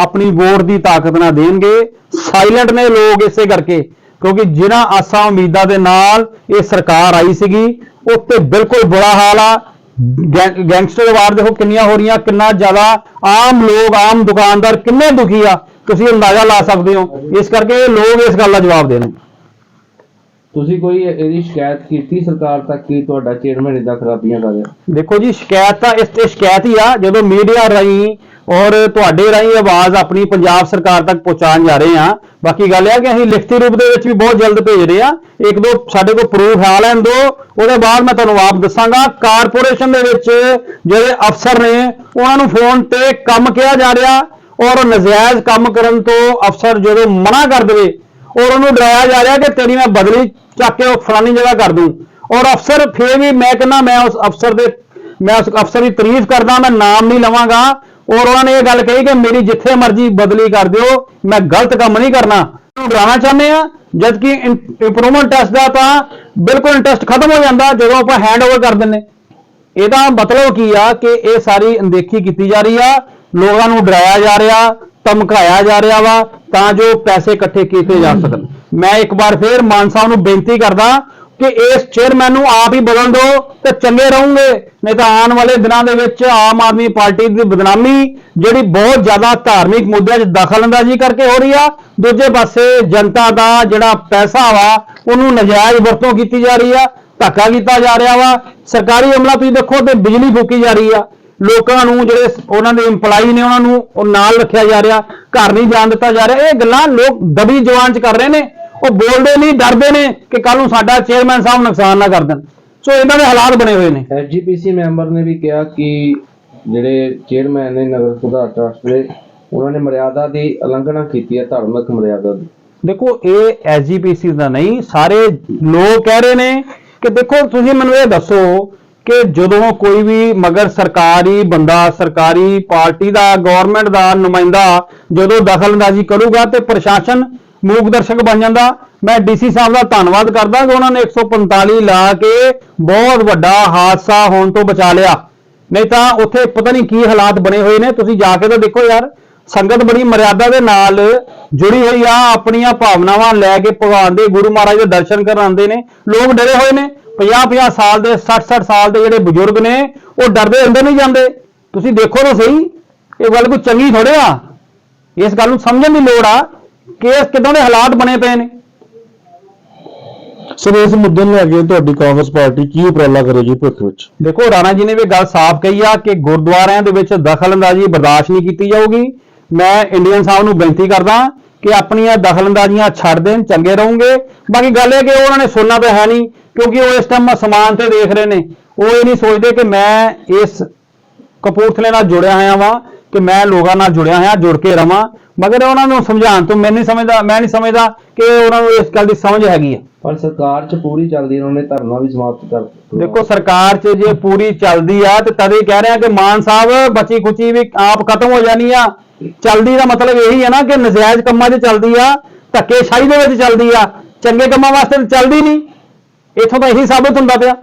ਆਪਣੀ ਵੋਟ ਦੀ ਤਾਕਤ ਨਾਲ ਦੇਣਗੇ। ਸਾਇਲੈਂਟ ਨੇ ਲੋਕ ਇਸੇ ਕਰਕੇ, ਕਿਉਂਕਿ ਜਿਨ੍ਹਾਂ ਆਸਾਂ ਉਮੀਦਾਂ ਦੇ ਨਾਲ ਇਹ ਸਰਕਾਰ ਆਈ ਸੀਗੀ, ਉੱਤੇ ਬਿਲਕੁਲ ਬੁਰਾ ਹਾਲ ਆ। ਗੈਂਗਸਟਰ ਵਾਰ ਦੇਖੋ ਕਿੰਨੀਆਂ ਹੋ ਰਹੀਆਂ ਕਿੰਨਾ ਜ਼ਿਆਦਾ ਆਮ ਲੋਕ ਆਮ ਦੁਕਾਨਦਾਰ ਕਿੰਨੇ ਦੁਖੀ ਆ ਤੁਸੀਂ ਅੰਦਾਜ਼ਾ ਲਾ ਸਕਦੇ ਹੋ। ਇਸ ਕਰਕੇ ਲੋਕ ਇਸ ਗੱਲ ਦਾ ਜਵਾਬ ਦੇਣਗੇ ਤੁਸੀਂ ਕੋਈ ਇਹਦੀ ਸ਼ਿਕਾਇਤ ਕੀਤੀ ਸਰਕਾਰ ਤੱਕ ਕਿ ਤੁਹਾਡਾ ਚੇਅਰਮੈਨ ਇਦਾਂ ਖਰਾਬੀਆਂ ਕਰ ਰਿਹਾ? ਦੇਖੋ ਜੀ ਸ਼ਿਕਾਇਤ ਤਾਂ ਇਸ ਤੇ ਸ਼ਿਕਾਇਤ ਹੀ ਆ ਜਦੋਂ ਮੀਡੀਆ ਰਾਹੀਂ ਔਰ ਤੁਹਾਡੇ ਰਾਹੀਂ ਆਵਾਜ਼ ਆਪਣੀ ਪੰਜਾਬ ਸਰਕਾਰ ਤੱਕ ਪਹੁੰਚਾਉਣ ਜਾ ਰਹੇ ਹਾਂ। ਬਾਕੀ ਗੱਲ ਇਹ ਕਿ ਅਸੀਂ ਲਿਖਤੀ ਰੂਪ ਦੇ ਵਿੱਚ ਵੀ ਬਹੁਤ ਜਲਦ ਭੇਜ ਰਹੇ ਹਾਂ। ਇੱਕ ਦੋ ਸਾਡੇ ਕੋਲ ਪ੍ਰੂਫ ਆ ਲੈਣ ਦੋ। ਉਹਦੇ ਬਾਅਦ ਮੈਂ ਤੁਹਾਨੂੰ ਆਪ ਦੱਸਾਂਗਾ। ਕਾਰਪੋਰੇਸ਼ਨ ਦੇ ਵਿੱਚ ਜਿਹੜੇ ਅਫਸਰ ਨੇ, ਉਹਨਾਂ ਨੂੰ ਫੋਨ ਤੇ ਕੰਮ ਕਿਹਾ ਜਾ ਰਿਹਾ ਔਰ ਉਹ ਨਜਾਇਜ਼ ਕੰਮ ਕਰਨ ਤੋਂ ਅਫਸਰ ਜਦੋਂ ਮਨਾ ਕਰ ਦੇਵੇ ਔਰ ਉਹਨੂੰ ਡਰਾਇਆ ਜਾ ਰਿਹਾ ਕਿ ਤੇਰੀ ਮੈਂ ਬਦਲੀ ਚੱਕ ਕੇ ਉਹ ਫਲਾਨੀ ਜਗ੍ਹਾ ਕਰ ਦੂੰ। ਔਰ ਅਫਸਰ ਫੇਰ ਵੀ ਮੈਂ ਕਹਿੰਦਾ, ਮੈਂ ਉਸ ਅਫਸਰ ਦੇ ਮੈਂ ਉਸ ਅਫਸਰ ਦੀ ਤਾਰੀਫ ਕਰਦਾ, ਮੈਂ ਨਾਮ ਨਹੀਂ ਲਵਾਂਗਾ। ਔਰ ਉਹਨਾਂ ਨੇ ਇਹ ਗੱਲ ਕਹੀ ਕਿ ਮੇਰੀ ਜਿੱਥੇ ਮਰਜ਼ੀ ਬਦਲੀ ਕਰ ਦਿਓ, ਮੈਂ ਗਲਤ ਕੰਮ ਨਹੀਂ ਕਰਨਾ। ਡਰਾਉਣਾ ਚਾਹੁੰਦੇ ਆ ਜਦਕਿ ਇੰਪਰੂਵਮੈਂਟ ਟੈਸਟ ਦਾ ਤਾਂ ਬਿਲਕੁਲ ਇੰਟਰਸਟ ਖਤਮ ਹੋ ਜਾਂਦਾ ਜਦੋਂ ਆਪਾਂ ਹੈਂਡ ਓਵਰ ਕਰ ਦਿੰਨੇ ਇਹਦਾ ਮਤਲਬ ਕੀ ਆ ਕਿ ਇਹ ਸਾਰੀ ਅਣਦੇਖੀ ਕੀਤੀ ਜਾ ਰਹੀ ਆ, ਲੋਕਾਂ ਨੂੰ ਡਰਾਇਆ ਜਾ ਰਿਹਾ, ਧਮਕਾਇਆ ਜਾ ਰਿਹਾ ਵਾ, ਤਾਂ ਜੋ ਪੈਸੇ ਇਕੱਠੇ ਕੀਤੇ ਜਾ ਸਕਣ। ਮੈਂ ਇੱਕ ਵਾਰ ਫੇਰ ਮਾਨ ਸਾਹਿਬ ਨੂੰ ਬੇਨਤੀ ਕਰਦਾ ਕਿ ਇਸ ਚੇਅਰਮੈਨ ਨੂੰ ਆਪ ਹੀ ਬਦਲ ਦਿਓ ਤੇ ਚੰਗੇ ਰਹੋਗੇ। ਨਹੀਂ ਤਾਂ ਆਉਣ ਵਾਲੇ ਦਿਨਾਂ ਦੇ ਵਿੱਚ ਆਮ ਆਦਮੀ ਪਾਰਟੀ ਦੀ ਬਦਨਾਮੀ, ਜਿਹੜੀ ਬਹੁਤ ਜ਼ਿਆਦਾ ਧਾਰਮਿਕ ਮੁੱਦਿਆਂ 'ਚ ਦਖਲ ਅੰਦਾਜ਼ੀ ਕਰਕੇ ਹੋ ਰਹੀ ਆ, ਦੂਜੇ ਪਾਸੇ ਜਨਤਾ ਦਾ ਜਿਹੜਾ ਪੈਸਾ ਵਾ, ਉਹਨੂੰ ਨਜਾਇਜ਼ ਵਰਤੋਂ ਕੀਤੀ ਜਾ ਰਹੀ ਆ, ਧੱਕਾ ਕੀਤਾ ਜਾ ਰਿਹਾ ਵਾ। ਸਰਕਾਰੀ ਅਮਲਾ ਤੁਸੀਂ ਦੇਖੋ ਤੇ ਬਿਜਲੀ ਫੂਕੀ ਜਾ ਰਹੀ ਆ। ਲੋਕਾਂ ਨੂੰ ਜਿਹੜੇ ਉਹਨਾਂ ਦੇ EMPLOYE ਨੇ ਉਹਨਾਂ ਨੂੰ ਉਹ ਨਾਲ ਰੱਖਿਆ ਜਾ ਰਿਹਾ, ਘਰ ਨਹੀਂ ਜਾਣ ਦਿੱਤਾ ਜਾ ਰਿਹਾ। ਇਹ ਗੱਲਾਂ ਲੋਕ ਦਬੀ ਜਵਾਨ ਚ ਕਰ ਰਹੇ ਨੇ। ਉਹ ਬੋਲਦੇ ਨਹੀਂ ਡਰਦੇ ਨੇ ਕਿ ਕੱਲ ਨੂੰ ਸਾਡਾ ਚੇਅਰਮੈਨ ਸਾਹਿਬ ਨੁਕਸਾਨ ਨਾ ਕਰ ਦੇਣ। ਸੋ ਇਹਨਾਂ ਦੇ ਹਾਲਾਤ ਬਣੇ ਹੋਏ ਨੇ। ਐਸਜੀਪੀਸੀ ਮੈਂਬਰ ਨੇ ਵੀ ਕਿਹਾ ਕਿ ਜਿਹੜੇ ਚੇਅਰਮੈਨ ਨੇ ਨਗਰ ਸੁਧਾਰ ਟਰਸਟ ਦੇ ਉਹਨਾਂ ਨੇ ਮਰਿਆਦਾ ਦੀ ਉਲੰਘਣਾ ਕੀਤੀ ਹੈ ਧਾਰਮਿਕ ਮਰਿਆਦਾ ਦੀ। ਦੇਖੋ ਇਹ ਐਸਜੀਪੀਸੀ ਦਾ ਨਹੀਂ ਸਾਰੇ ਲੋਕ ਕਹਿ ਰਹੇ ਨੇ ਕਿ ਦੇਖੋ ਤੁਸੀਂ ਮੈਨੂੰ ਇਹ ਦੱਸੋ ਕਿ ਜਦੋਂ ਕੋਈ ਵੀ ਮਗਰ ਸਰਕਾਰੀ ਬੰਦਾ ਸਰਕਾਰੀ ਪਾਰਟੀ ਦਾ ਗਵਰਨਮੈਂਟ ਦਾ ਨੁਮਾਇੰਦਾ ਜਦੋਂ ਦਖਲਅੰਦਾਜ਼ੀ ਕਰੂਗਾ ਤੇ ਪ੍ਰਸ਼ਾਸਨ ਮੂਕ ਦਰਸ਼ਕ ਬਣ ਜਾਂਦਾ। ਮੈਂ ਡੀਸੀ ਸਾਹਿਬ ਦਾ ਧੰਨਵਾਦ ਕਰਦਾ ਕਿ ਉਹਨਾਂ ਨੇ 145 ਲਾ ਕੇ ਬਹੁਤ ਵੱਡਾ ਹਾਦਸਾ ਹੋਣ ਤੋਂ ਬਚਾ ਲਿਆ। ਨਹੀਂ ਤਾਂ ਉੱਥੇ ਪਤਾ ਨਹੀਂ ਕੀ ਹਾਲਾਤ ਬਣੇ ਹੋਏ ਨੇ। ਤੁਸੀਂ ਜਾ ਕੇ ਤਾਂ ਦੇਖੋ ਯਾਰ, ਸੰਗਤ ਬੜੀ ਮਰਿਆਦਾ ਦੇ ਨਾਲ ਜੁੜੀ ਹੋਈ ਆ। ਆਪਣੀਆਂ ਭਾਵਨਾਵਾਂ ਲੈ ਕੇ ਭਗਵਾਨ ਦੇ ਗੁਰੂ ਮਹਾਰਾਜ ਦੇ ਦਰਸ਼ਨ ਕਰਨ ਆਉਂਦੇ ਨੇ। ਲੋਕ ਡਰੇ ਹੋਏ ਨੇ। 50-50 ਸਾਲ ਦੇ 60-60 ਸਾਲ ਦੇ ਜਿਹੜੇ ਬਜ਼ੁਰਗ ਨੇ, ਉਹ ਡਰਦੇ ਅੰਦਰ ਨਹੀਂ ਜਾਂਦੇ। ਤੁਸੀਂ ਦੇਖੋ ਤਾਂ ਸਹੀ, ਇਹ ਗੱਲ ਕੋਈ ਚੰਗੀ ਥੋੜੇ ਆ। ਇਸ ਗੱਲ ਨੂੰ ਸਮਝਣ ਦੀ ਲੋੜ ਆ। ਕਿ ਇਹ ਕਿਦਾਂ ਦੇ ਹਾਲਾਤ ਬਣੇ ਪਏ ਨੇ? ਸਰ ਇਸ ਮੁੱਦੇ ਨੂੰ ਲੈ ਕੇ ਤੁਹਾਡੀ ਕਾਂਗਰਸ ਪਾਰਟੀ ਕੀ ਉਪਰਾਲਾ ਕਰੇਗੀ ਭਵਿੱਖ ਵਿੱਚ? ਦੇਖੋ ਰਾਣਾ ਜੀ ਨੇ ਵੀ ਗੱਲ ਸਾਫ਼ ਕਹੀ ਆ ਕਿ ਗੁਰਦੁਆਰਿਆਂ ਦੇ ਵਿੱਚ ਦਖਲਅੰਦਾਜ਼ੀ ਬਰਦਾਸ਼ਤ ਨਹੀਂ ਕੀਤੀ ਜਾਊਗੀ। ਮੈਂ ਇੰਡੀਅਨ ਸਾਹਿਬ ਨੂੰ ਬੇਨਤੀ ਕਰਦਾ ਕਿ ਆਪਣੀਆਂ ਦਖਲਅੰਦਾਜ਼ੀਆਂ ਛੱਡ ਦੇਣ ਚੰਗੇ ਰਹੋਗੇ। ਬਾਕੀ ਗੱਲ ਇਹ ਕਿ ਉਹਨਾਂ ਨੇ ਸੁਣਨਾ ਤਾਂ ਹੈ ਨਹੀਂ ਕਿਉਂਕਿ ਉਹ ਇਸ ਟਾਈਮ ਸਮਾਨ ਤੇ ਦੇਖ ਰਹੇ ਨੇ। ਉਹ ਇਹ ਨਹੀਂ ਸੋਚਦੇ ਕਿ ਮੈਂ ਇਸ ਕਪੂਰਥਲੇ ਨਾਲ ਜੁੜਿਆ ਹੋਇਆ ਵਾਂ ਕਿ ਮੈਂ ਲੋਕਾਂ ਨਾਲ ਜੁੜਿਆ ਹੋਇਆ ਜੁੜ ਕੇ ਰਵਾਂ। ਮਗਰ ਉਹਨਾਂ ਨੂੰ ਸਮਝਾਉਣ ਤੋਂ ਮੈਂ ਨਹੀਂ ਸਮਝਦਾ ਮੈਂ ਨਹੀਂ ਸਮਝਦਾ ਕਿ ਉਹਨਾਂ ਨੂੰ ਇਸ ਗੱਲ ਦੀ ਸਮਝ ਹੈਗੀ ਆ। ਪਰ ਸਰਕਾਰ 'ਚ ਪੂਰੀ ਚੱਲਦੀ ਹੈ, ਉਹਨਾਂ ਨੇ ਧਰਨਾ ਵੀ ਸਮਾਪਤ ਕਰ ਦਿੱਤਾ। ਦੇਖੋ ਸਰਕਾਰ 'ਚ ਜੇ ਪੂਰੀ ਚੱਲਦੀ ਆ ਤੇ ਤਦੇ ਕਹਿ ਰਹੇ ਕਿ ਮਾਨ ਸਾਹਿਬ ਬਚੀ ਖੁਚੀ ਵੀ ਆਪ ਖਤਮ ਹੋ ਜਾਣੀ ਆ। ਚੱਲਦੀ ਦਾ ਮਤਲਬ ਇਹੀ ਹੈ ਨਾ ਕਿ ਨਜਾਇਜ਼ ਕੰਮਾਂ 'ਚ ਚੱਲਦੀ ਆ ਧੱਕੇਸ਼ਾਹੀ ਦੇ ਵਿੱਚ ਚੱਲਦੀ ਆ। ਚੰਗੇ ਕੰਮਾਂ ਵਾਸਤੇ ਤਾਂ ਚੱਲਦੀ ਨਹੀਂ। ਇੱਥੋਂ ਤਾਂ ਇਹੀ ਸਾਬਤ ਹੁੰਦਾ ਪਿਆ।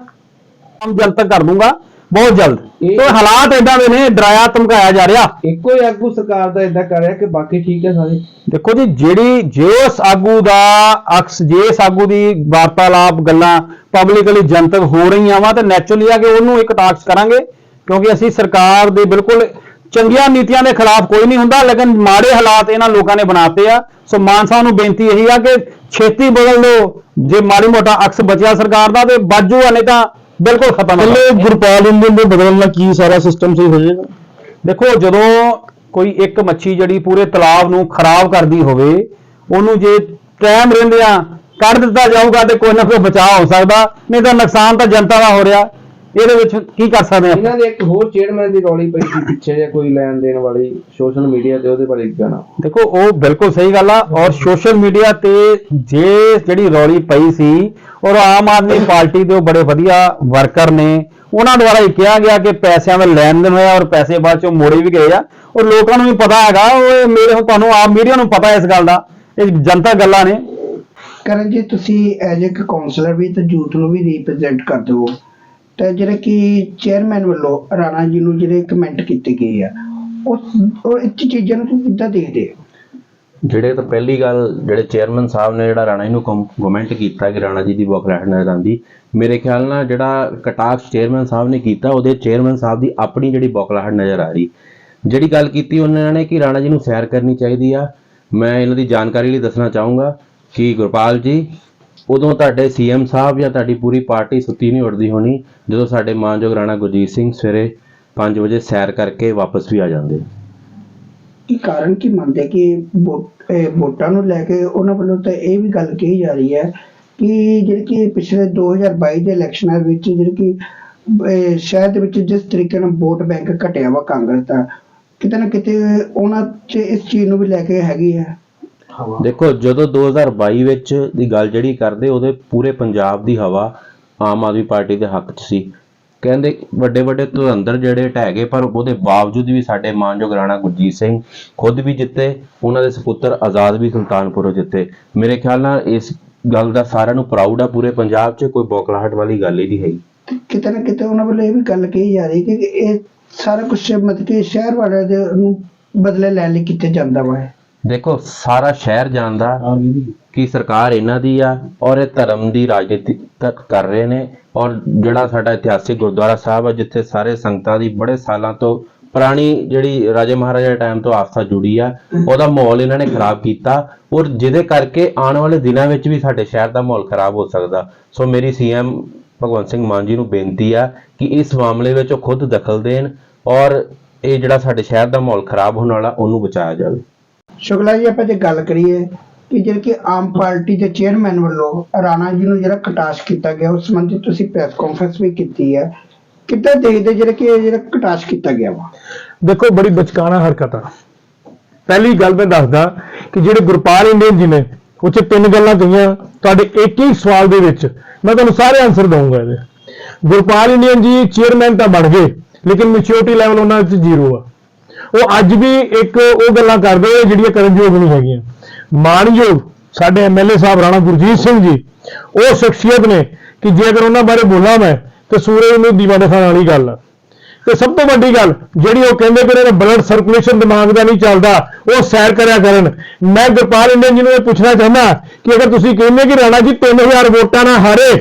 ਹਮ ਜਨਤਕ ਕਰ ਦੂੰਗਾ। ਬਹੁਤ ਜਲਦ। ਇਹ- ਤੇ ਹਾਲਾਤ ਏਦਾਂ ਦੇ ਨੇ ਡਰਾਇਆ ਧਮਕਾਇਆ ਜਾ ਰਿਹਾ। ਇੱਕੋ ਹੀ ਆਗੂ ਸਰਕਾਰ ਦਾ ਇਦਾਂ ਕਰ ਰਿਹਾ ਕਿ ਬਾਕੀ ਠੀਕ ਹੈ ਸਾਰੇ। ਦੇਖੋ ਜੀ ਜਿਹੜੀ ਜਿਸ ਆਗੂ ਦਾ ਅਕਸ ਜਿਸ ਆਗੂ ਦੀ ਵਾਰਤਾਲਾਪ ਗੱਲਾਂ ਪਬਲਿਕਲੀ ਜਨਤਕ ਹੋ ਰਹੀਆਂ ਵਾ ਤਾਂ ਨੈਚੁਰਲੀ ਆ ਕਿ ਉਹਨੂੰ ਇੱਕ ਟਾਕਸ ਕਰਾਂਗੇ ਕਿਉਂਕਿ ਅਸੀਂ ਸਰਕਾਰ ਦੇ ਬਿਲਕੁਲ ਚੰਗੀਆਂ ਨੀਤੀਆਂ ਦੇ ਖਿਲਾਫ ਕੋਈ ਨਹੀਂ ਹੁੰਦਾ ਲੇਕਿਨ ਮਾੜੇ ਹਾਲਾਤ ਇਹਨਾਂ ਲੋਕਾਂ ਨੇ ਬਣਾਤੇ ਆ। ਸੋ ਮਾਨ ਸਾਹਿਬ ਨੂੰ ਬੇਨਤੀ ਇਹੀ ਆ ਕਿ ਛੇਤੀ ਬਦਲ ਦਿਓ। ਜੇ ਮਾੜੀ ਮੋਟਾ ਅਕਸ ਬਚਿਆ ਸਰਕਾਰ ਦਾ ਤੇ ਬਾਜੂ ਨਹੀਂ ਤਾਂ ਬਿਲਕੁਲ ਖਤਮ ਹੋ ਕੱਲੇ ਗੁਰਪਾਲ ਇੰਜਨ ਦੇ ਬਦਲਣ ਨਾਲ ਕੀ ਸਾਰਾ ਸਿਸਟਮ ਸਹੀ ਹੋ ਜਾਏਗਾ ਦੇਖੋ ਜਦੋਂ ਕੋਈ ਇੱਕ ਮੱਛੀ ਜਿਹੜੀ ਪੂਰੇ ਤਲਾਬ ਨੂੰ ਖਰਾਬ ਕਰਦੀ ਹੋਵੇ ਉਹਨੂੰ ਜੇ ਟਾਈਮ ਰਹਿੰਦਿਆਂ ਕੱਢ ਦਿੱਤਾ ਜਾਊਗਾ ਤੇ ਕੋਈ ਨਾ ਕੋਈ ਬਚਾਅ ਹੋ ਸਕਦਾ ਨਹੀਂ ਤਾਂ ਨੁਕਸਾਨ ਤਾਂ ਜਨਤਾ ਦਾ ਹੋ ਰਿਹਾ। ਇਹਦੇ ਵਿੱਚ ਕੀ ਕਰ ਸਕਦੇ ਆਪਾਂ? ਇਹਨਾਂ ਦੇ ਇੱਕ ਹੋਰ ਚੇਅਰਮੈਨ ਦੀ ਰੌਲੀ ਪਈ ਸੀ ਪਿੱਛੇ ਜੇ ਕੋਈ ਲੈਣ ਦੇਣ ਵਾਲੀ ਸੋਸ਼ਲ ਮੀਡੀਆ ਤੇ ਉਹਦੇ ਬਾਰੇ ਕਹਿਣਾ ਦੇਖੋ ਉਹ ਬਿਲਕੁਲ ਸਹੀ ਗੱਲ ਆ ਔਰ ਸੋਸ਼ਲ ਮੀਡੀਆ ਤੇ ਜੇ ਜਿਹੜੀ ਰੌਲੀ ਪਈ ਸੀ ਔਰ ਆਮ ਆਦਮੀ ਪਾਰਟੀ ਦੇ ਉਹ ਬੜੇ ਵਧੀਆ ਵਰਕਰ ਨੇ। ਉਹਨਾਂ ਦੁਆਰਾ ਇਹ ਕਿਹਾ ਗਿਆ ਕਿ ਪੈਸਿਆਂ ਦਾ ਲੈਣ ਦੇਣ ਹੋਇਆ ਔਰ ਪੈਸੇ ਬਾਅਦ ਚੋਂ ਮੋੜੇ ਵੀ ਗਏ ਆ। ਔਰ ਲੋਕਾਂ ਨੂੰ ਵੀ ਪਤਾ ਹੈਗਾ, ਉਹ ਮੇਰੇ ਹੁਣ ਤੁਹਾਨੂੰ ਆਪ ਮੀਡੀਆ ਨੂੰ ਪਤਾ ਇਸ ਗੱਲ ਦਾ। ਇਹ ਜਨਤਾ ਗੱਲਾਂ ਨੇ। ਕਰਨ ਜੀ, ਤੁਸੀਂ ਐਜ਼ ਇੱਕ ਕਾਉਂਸਲਰ ਵੀ ਤੇ ਜੂਥ ਨੂੰ ਵੀ ਰਿਪਰੈਜ਼ੈਂਟ ਕਰਦੇ ਹੋ ਤੇ ਜਿਹੜੇ ਕਿ ਚੇਅਰਮੈਨ ਵੱਲੋਂ ਰਾਣਾ ਜੀ ਨੂੰ ਜਿਹੜੇ ਕਮੈਂਟ ਕੀਤੇ ਗਏ ਆ ਉਸ ਉਹ ਇਹ ਚੀਜ਼ਾਂ ਨੂੰ ਤੁਸੀਂ ਕਿੱਦਾਂ ਦੇਖਦੇ ਹੋ? ਜਿਹੜੇ ਤਾਂ ਪਹਿਲੀ ਗੱਲ, ਜਿਹੜੇ ਚੇਅਰਮੈਨ ਸਾਹਿਬ ਨੇ ਜਿਹੜਾ ਰਾਣਾ ਜੀ ਨੂੰ ਕਮੈਂਟ ਕੀਤਾ ਕਿ ਰਾਣਾ ਜੀ ਦੀ ਬੌਖਲਾਹਟ ਨਜ਼ਰ ਆਉਂਦੀ ਮੇਰੇ ਖਿਆਲ ਨਾਲ ਜਿਹੜਾ ਕਟਾਕਸ ਚੇਅਰਮੈਨ ਸਾਹਿਬ ਨੇ ਕੀਤਾ, ਉਹਦੇ ਚੇਅਰਮੈਨ ਸਾਹਿਬ ਦੀ ਆਪਣੀ ਜਿਹੜੀ ਬੌਖਲਾਹਟ ਨਜ਼ਰ ਆ ਰਹੀ। ਜਿਹੜੀ ਗੱਲ ਕੀਤੀ ਉਹਨਾਂ ਨੇ ਕਿ ਰਾਣਾ ਜੀ ਨੂੰ ਸੈਰ ਕਰਨੀ ਚਾਹੀਦੀ ਆ। ਮੈਂ ਇਹਨਾਂ ਦੀ ਜਾਣਕਾਰੀ ਲਈ ਦੱਸਣਾ ਚਾਹੂੰਗਾ ਕਿ ਗੁਰਪਾਲ ਜੀ, ਉਦੋਂ ਤੁਹਾਡੇ ਸੀਐਮ ਸਾਹਿਬ ਜਾਂ ਤੁਹਾਡੀ ਪੂਰੀ ਪਾਰਟੀ ਸੁੱਤੀ ਨਹੀਂ ਉੱਠਦੀ ਹੋਣੀ, ਜਦੋਂ ਸਾਡੇ ਮਾਨਯੋਗ ਰਾਣਾ ਗੁਰਜੀਤ ਸਿੰਘ ਸਵੇਰੇ 5 ਵਜੇ ਸੈਰ ਕਰਕੇ ਵਾਪਸ ਵੀ ਆ ਜਾਂਦੇ। ਕੀ ਕਾਰਨ ਕੀ ਮੰਨਦੇ ਕਿ ਵੋਟਾਂ ਨੂੰ ਲੈ ਕੇ ਉਹਨਾਂ ਵੱਲੋਂ ਤਾਂ ਇਹ ਵੀ ਗੱਲ ਕਹੀ ਜਾ ਰਹੀ ਹੈ ਕਿ ਜਿਹੜੀ ਕਿ ਪਿਛਲੇ 2022 ਦੇ ਇਲੈਕਸ਼ਨਾਂ ਵਿੱਚ ਜਿਹੜੀ ਕਿ ਇਹ ਸ਼ਹਿਰ ਦੇ ਵਿੱਚ ਜਿਸ ਤਰੀਕੇ ਨਾਲ ਵੋਟ ਬੈਂਕ ਘਟਿਆ ਵਾ ਕਾਂਗਰਸ ਦਾ ਕਿਤੇ ਨਾ ਕਿਤੇ ਉਹਨਾਂ 'ਚ ਇਸ ਚੀਜ਼ ਨੂੰ ਵੀ ਲੈ ਕੇ ਹੈਗੀ ਹੈ। ਦੇਖੋ ਜਦੋਂ 2022 ਵਿੱਚ ਦੀ ਗੱਲ ਜਿਹੜੀ ਕਰਦੇ ਉਹਦੇ ਪੂਰੇ ਪੰਜਾਬ ਦੀ ਹਵਾ ਆਮ ਆਦਮੀ ਪਾਰਟੀ ਦੇ ਹੱਕ 'ਚ ਸੀ। ਕਹਿੰਦੇ ਵੱਡੇ ਵੱਡੇ ਧੁਰੰਦਰ ਜਿਹੜੇ ਢਹਿ ਗਏ ਪਰ ਉਹਦੇ ਬਾਵਜੂਦ ਵੀ ਸਾਡੇ ਮਾਨਯੋਗ ਰਾਣਾ ਗੁਰਜੀਤ ਸਿੰਘ ਖੁਦ ਵੀ ਜਿੱਤੇ ਉਹਨਾਂ ਦੇ ਸੁਪੁੱਤਰ ਆਜ਼ਾਦ ਵੀ ਸੁਲਤਾਨਪੁਰੋਂ ਜਿੱਤੇ। ਮੇਰੇ ਖਿਆਲ ਨਾਲ ਇਸ ਗੱਲ ਦਾ ਸਾਰਿਆਂ ਨੂੰ ਪ੍ਰਾਊਡ ਆ ਪੂਰੇ ਪੰਜਾਬ 'ਚ ਕੋਈ ਬੌਕਲਾਹਟ ਵਾਲੀ ਗੱਲ ਹੀ ਨਹੀਂ ਹੈਗੀ। ਤੇ ਕਿਤੇ ਨਾ ਕਿਤੇ ਉਹਨਾਂ ਵੱਲੋਂ ਇਹ ਵੀ ਗੱਲ ਕਹੀ ਜਾ ਰਹੀ ਕਿ ਇਹ ਸਾਰਾ ਕੁਝ ਮਤਲਬ ਕਿ ਸ਼ਹਿਰ ਵਾਲਿਆਂ ਦੇ ਨੂੰ ਬਦਲੇ ਲੈਣ ਲਈ ਕੀਤਾ ਜਾਂਦਾ ਵਾ। ਦੇਖੋ ਸਾਰਾ ਸ਼ਹਿਰ ਜਾਣਦਾ। ਕਿ ਸਰਕਾਰ ਇਹਨਾਂ ਦੀ ਆ ਔਰ ਇਹ ਧਰਮ ਦੀ ਰਾਜਨੀਤੀ ਤੱਕ ਕਰ ਰਹੇ ਨੇ ਔਰ ਜਿਹੜਾ ਸਾਡਾ ਇਤਿਹਾਸਿਕ ਗੁਰਦੁਆਰਾ ਸਾਹਿਬ ਆ, ਜਿੱਥੇ ਸਾਰੇ ਸੰਗਤਾਂ ਦੀ ਬੜੇ ਸਾਲਾਂ ਤੋਂ ਪੁਰਾਣੀ ਜਿਹੜੀ ਰਾਜੇ ਮਹਾਰਾਜਾ ਦੇ ਟਾਈਮ ਤੋਂ ਆਸਥਾ ਜੁੜੀ ਆ, ਉਹਦਾ ਮਾਹੌਲ ਇਹਨਾਂ ਨੇ ਖਰਾਬ ਕੀਤਾ ਔਰ ਜਿਹਦੇ ਕਰਕੇ ਆਉਣ ਵਾਲੇ ਦਿਨਾਂ ਵਿੱਚ ਵੀ ਸਾਡੇ ਸ਼ਹਿਰ ਦਾ ਮਾਹੌਲ ਖਰਾਬ ਹੋ ਸਕਦਾ। ਸੋ ਮੇਰੀ ਸੀਐਮ ਭਗਵੰਤ ਸਿੰਘ ਮਾਨ ਜੀ ਨੂੰ ਬੇਨਤੀ ਆ ਕਿ ਇਸ ਮਾਮਲੇ ਵਿੱਚ ਉਹ ਖੁਦ ਦਖਲ ਦੇਣ ਔਰ ਇਹ ਜਿਹੜਾ ਸਾਡੇ ਸ਼ਹਿਰ ਦਾ ਮਾਹੌਲ ਖਰਾਬ ਹੋਣ ਵਾਲਾ, ਉਹਨੂੰ ਬਚਾਇਆ ਜਾਵੇ। ਸ਼ੁਕਲਾ ਜੀ, ਆਪਾਂ ਜੇ ਗੱਲ ਕਰੀਏ ਕਿ ਜਿਹੜੇ ਕਿ ਆਮ ਪਾਰਟੀ ਦੇ ਚੇਅਰਮੈਨ ਵੱਲੋਂ ਰਾਣਾ ਜੀ ਨੂੰ ਜਿਹੜਾ ਕਟਾਸ਼ ਕੀਤਾ ਗਿਆ, ਉਸ ਸੰਬੰਧੀ ਤੁਸੀਂ ਪ੍ਰੈਸ ਕਾਨਫਰੰਸ ਵੀ ਕੀਤੀ ਹੈ। ਕਿੱਦਾਂ ਦੇਖਦੇ ਜਿਹੜੇ ਕਿ ਇਹ ਜਿਹੜਾ ਕਟਾਸ਼ ਕੀਤਾ ਗਿਆ ਵਾ? ਦੇਖੋ, ਬੜੀ ਬਚਕਾਨਾ ਹਰਕਤ ਆ। ਪਹਿਲੀ ਗੱਲ ਮੈਂ ਦੱਸਦਾ ਕਿ ਜਿਹੜੇ ਗੁਰਪਾਲ ਇੰਡੀਅਨ ਜੀ ਨੇ, ਉੱਥੇ ਤਿੰਨ ਗੱਲਾਂ ਕਹੀਆਂ। ਤੁਹਾਡੇ ਇੱਕ ਹੀ ਸਵਾਲ ਦੇ ਵਿੱਚ ਮੈਂ ਤੁਹਾਨੂੰ ਸਾਰੇ ਆਨਸਰ ਦਊਂਗਾ ਇਹਦੇ। ਗੁਰਪਾਲ ਇੰਡੀਅਨ ਜੀ ਚੇਅਰਮੈਨ ਤਾਂ ਬਣ ਗਏ, ਲੇਕਿਨ ਮੈਚਿਓਰਟੀ ਲੈਵਲ ਉਹਨਾਂ 'ਚ ਜ਼ੀਰੋ ਆ। ਉਹ ਅੱਜ ਵੀ ਇੱਕ ਉਹ ਗੱਲਾਂ ਕਰਦੇ ਆ ਜਿਹੜੀਆਂ ਕਰਨਯੋਗ ਨਹੀਂ ਹੈਗੀਆਂ। ਮਾਨਯੋਗ ਸਾਡੇ ਐਮਐਲਏ ਸਾਹਿਬ ਰਾਣਾ ਗੁਰਜੀਤ ਸਿੰਘ ਜੀ, ਉਹ ਸ਼ਖਸੀਅਤ ਨੇ ਕਿ ਜੇ ਅਗਰ ਉਹਨਾਂ ਬਾਰੇ ਬੋਲਾਂ ਮੈਂ, ਤੇ ਸੂਰਜ ਨੂੰ ਦੀਵਾ ਦਿਖਾਉਣ ਵਾਲੀ ਗੱਲ ਆ। ਤੇ ਸਭ ਤੋਂ ਵੱਡੀ ਗੱਲ, ਜਿਹੜੀ ਉਹ ਕਹਿੰਦੇ ਕਿ ਇਹਨਾਂ ਦਾ ਬਲੱਡ ਸਰਕੂਲੇਸ਼ਨ ਦਿਮਾਗ ਦਾ ਨਹੀਂ ਚੱਲਦਾ, ਉਹ ਸੈਰ ਕਰਿਆ ਕਰਨ। ਮੈਂ ਗੁਰਪਾਲ ਇੰਡੀਅਨ ਜੀ ਨੂੰ ਇਹ ਪੁੱਛਣਾ ਚਾਹੁੰਦਾ ਕਿ ਅਗਰ ਤੁਸੀਂ ਕਹਿੰਦੇ ਕਿ ਰਾਣਾ ਜੀ 3000 ਵੋਟਾਂ ਨਾਲ ਹਾਰੇ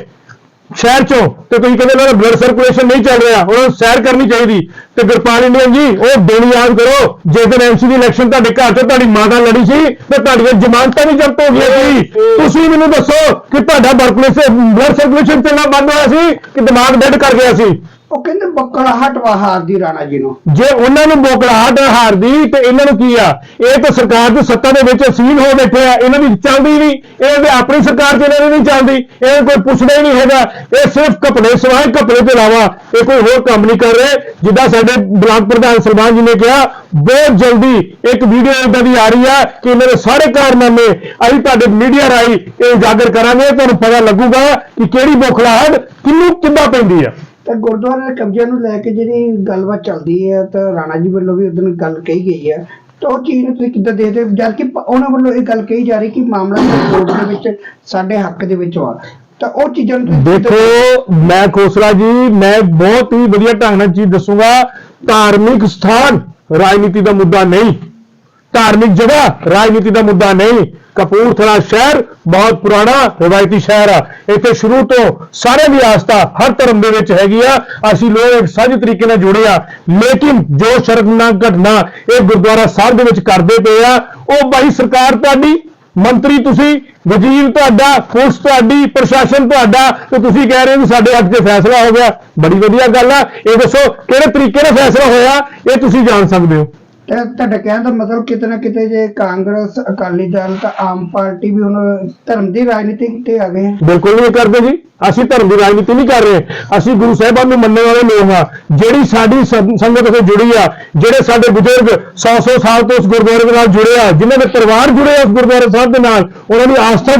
ਸ਼ਹਿਰ ਚੋਂ ਤੇ ਤੁਸੀਂ ਕਹਿੰਦੇ ਉਹਨਾਂ ਦਾ ਬਲੱਡ ਸਰਕੂਲੇਸ਼ਨ ਨਹੀਂ ਚੱਲ ਰਿਹਾ, ਉਹਨਾਂ ਨੂੰ ਸੈਰ ਕਰਨੀ ਚਾਹੀਦੀ। ਤੇ ਗੁਰਪਾਲ ਇੰਡੀਆ ਜੀ, ਉਹ ਦਿਨ ਯਾਦ ਕਰੋ, ਜਿਸ ਦਿਨ ਐਮਸੀ ਦੀ ਇਲੈਕਸ਼ਨ ਤੁਹਾਡੇ ਘਰ 'ਚ ਤੁਹਾਡੀ ਮਾਂ ਨਾਲ ਲੜੀ ਸੀ, ਤੇ ਤੁਹਾਡੀਆਂ ਜ਼ਮਾਨਤਾਂ ਵੀ ਜ਼ਬਤ ਹੋ ਗਈਆਂ ਸੀ। ਤੁਸੀਂ ਮੈਨੂੰ ਦੱਸੋ ਕਿ ਤੁਹਾਡਾ ਬਲੱਡ ਸਰਕੂਲੇਸ਼ਨ ਚੱਲਣਾ ਬੰਦ ਹੋਇਆ ਸੀ, ਕਿ ਦਿਮਾਗ ਡੈਡ ਕਰ ਗਿਆ ਸੀ? ਉਹ ਕਹਿੰਦੇ ਬੋਕਲਾਹਟ ਵਹਾਰਦੀ ਰਾਣਾ ਜੀ ਨੂੰ। ਜੇ ਉਹਨਾਂ ਨੂੰ ਬੋਕਲਾਹਟ ਹਾਰਦੀ ਤੇ ਇਹਨਾਂ ਨੂੰ ਕੀ ਆ? ਇਹ ਤਾਂ ਸਰਕਾਰ ਦੀ ਸੱਤਾ ਦੇ ਵਿੱਚ ਅਸੀਲ ਹੋ ਬੈਠੇ ਆ, ਇਹਨਾਂ ਦੀ ਚੱਲਦੀ ਨਹੀਂ ਇਹਨਾਂ ਦੇ ਆਪਣੀ ਸਰਕਾਰ ਚ ਇਹਨਾਂ ਦੀ ਨਹੀਂ ਚੱਲਦੀ ਇਹ ਕੋਈ ਪੁੱਛਦਾ ਹੀ ਨਹੀਂ ਹੈਗਾ। ਇਹ ਸਿਰਫ ਕਪੜੇ ਸਵਾਏ ਕਪੜੇ ਤੋਂ ਇਲਾਵਾ ਇਹ ਕੋਈ ਹੋਰ ਕੰਮ ਨਹੀਂ ਕਰ ਰਹੇ, ਜਿੱਦਾਂ ਸਾਡੇ ਬਲਾਕ ਪ੍ਰਧਾਨ ਸਲਮਾਨ ਜੀ ਨੇ ਕਿਹਾ, ਬਹੁਤ ਜਲਦੀ ਇੱਕ ਵੀਡੀਓ ਇਦਾਂ ਦੀ ਆ ਰਹੀ ਆ ਕਿ ਇਹਨਾਂ ਦੇ ਸਾਰੇ ਕਾਰਨਾਮੇ ਅਸੀਂ ਤੁਹਾਡੇ ਮੀਡੀਆ ਰਾਹੀਂ ਇਹ ਉਜਾਗਰ ਕਰਾਂਗੇ, ਤੁਹਾਨੂੰ ਪਤਾ ਲੱਗੂਗਾ ਕਿ ਕਿਹੜੀ ਬੋਖਲਾਹਟ ਕਿੰਨੂੰ ਕਿੱਦਾਂ ਪੈਂਦੀ ਆ। ਤੇ ਗੁਰਦੁਆਰੇ ਦੇ ਕਬਜ਼ੇ ਨੂੰ ਲੈ ਕੇ ਜਿਹੜੀ ਗੱਲਬਾਤ ਚੱਲਦੀ ਹੈ ਤਾਂ ਰਾਣਾ ਜੀ ਵੱਲੋਂ ਵੀ ਉਦੋਂ ਗੱਲ ਕਹੀ ਗਈ ਹੈ। ਤਾਂ ਉਹ ਚੀਜ਼ ਨੂੰ ਤੁਸੀਂ ਕਿੱਦਾਂ ਦੇਖਦੇ ਹੋ? ਜਦ ਕਿ ਉਹਨਾਂ ਵੱਲੋਂ ਇਹ ਗੱਲ ਕਹੀ ਜਾ ਰਹੀ ਕਿ ਮਾਮਲਾ ਕੋਰਟ ਦੇ ਵਿੱਚ ਸਾਡੇ ਹੱਕ ਦੇ ਵਿੱਚ ਆ। ਤਾਂ ਉਹ ਚੀਜ਼ਾਂ ਨੂੰ ਦੇਖੋ ਮੈਂ ਖੋਸਲਾ ਜੀ ਮੈਂ ਬਹੁਤ ਹੀ ਵਧੀਆ ਢੰਗ ਨਾਲ ਚੀਜ਼ ਦੱਸੂਗਾ। ਧਾਰਮਿਕ ਸਥਾਨ ਰਾਜਨੀਤੀ ਦਾ ਮੁੱਦਾ ਨਹੀਂ। ਧਾਰਮਿਕ ਜਗ੍ਹਾ ਰਾਜਨੀਤੀ ਦਾ ਮੁੱਦਾ ਨਹੀਂ। ਕਪੂਰਥਲਾ ਸ਼ਹਿਰ ਬਹੁਤ ਪੁਰਾਣਾ ਰਵਾਇਤੀ ਸ਼ਹਿਰ ਆ। ਇੱਥੇ ਸ਼ੁਰੂ ਤੋਂ ਸਾਰਿਆਂ ਦੀ ਆਸਥਾ ਹਰ ਧਰਮ ਦੇ ਵਿੱਚ ਹੈਗੀ ਆ। ਅਸੀਂ ਲੋਕ ਇੱਕ ਸਾਂਝੇ ਤਰੀਕੇ ਨਾਲ ਜੁੜੇ ਆ। ਲੇਕਿਨ ਜੋ ਸ਼ਰਮਨਾਕ ਘਟਨਾ ਇਹ ਗੁਰਦੁਆਰਾ ਸਾਹਿਬ ਦੇ ਵਿੱਚ ਕਰਦੇ ਪਏ ਆ, ਉਹ ਬਾਈ ਸਰਕਾਰ ਤੁਹਾਡੀ, ਮੰਤਰੀ ਤੁਸੀਂ, ਵਜ਼ੀਰ ਤੁਹਾਡਾ, ਪੁਲਿਸ ਤੁਹਾਡੀ, ਪ੍ਰਸ਼ਾਸਨ ਤੁਹਾਡਾ, ਤੇ ਤੁਸੀਂ ਕਹਿ ਰਹੇ ਹੋ ਵੀ ਸਾਡੇ ਹੱਕ 'ਚ ਫੈਸਲਾ ਹੋ ਗਿਆ। ਬੜੀ ਵਧੀਆ ਗੱਲ ਆ। ਇਹ ਦੱਸੋ ਕਿਹੜੇ ਤਰੀਕੇ ਨਾਲ ਫੈਸਲਾ ਹੋਇਆ, ਇਹ ਤੁਸੀਂ ਜਾਣ ਸਕਦੇ ਹੋ। ਤੇ ਤੁਹਾਡਾ ਕਹਿਣ ਦਾ ਮਤਲਬ ਕਿਤੇ ਨਾ ਕਿਤੇ ਜੇ ਕਾਂਗਰਸ, ਅਕਾਲੀ ਦਲ ਤਾਂ ਆਮ ਪਾਰਟੀ ਵੀ ਹੁਣ ਧਰਮ ਦੀ ਰਾਜਨੀਤੀ ਤੇ ਆ ਗਏ ਹੈ ਬਿਲਕੁਲ ਨਹੀਂ ਕਰਦੇ ਜੀ। ਅਸੀਂ ਧਰਮ ਦੀ ਰਾਜਨੀਤੀ ਨਹੀਂ ਕਰ ਰਹੇ। ਅਸੀਂ ਗੁਰੂ ਸਾਹਿਬਾਨ ਨੂੰ ਮੰਨਣ ਵਾਲੇ ਲੋਕ ਹਾਂ। ਜਿਹੜੀ ਸਾਡੀ ਸੰਗਤ ਤੋਂ ਜੁੜੀ ਆ, ਜਿਹੜੇ ਸਾਡੇ ਬਜ਼ੁਰਗ 100-100 ਸਾਲ ਤੋਂ ਉਸ ਗੁਰਦੁਆਰੇ ਦੇ ਨਾਲ ਜੁੜੇ ਆ, ਜਿਨ੍ਹਾਂ ਦੇ ਪਰਿਵਾਰ ਜੁੜੇ ਆ ਉਸ ਗੁਰਦੁਆਰੇ ਸਾਹਿਬ ਦੇ ਨਾਲ, ਉਹਨਾਂ ਦੀ ਆਸਥਾ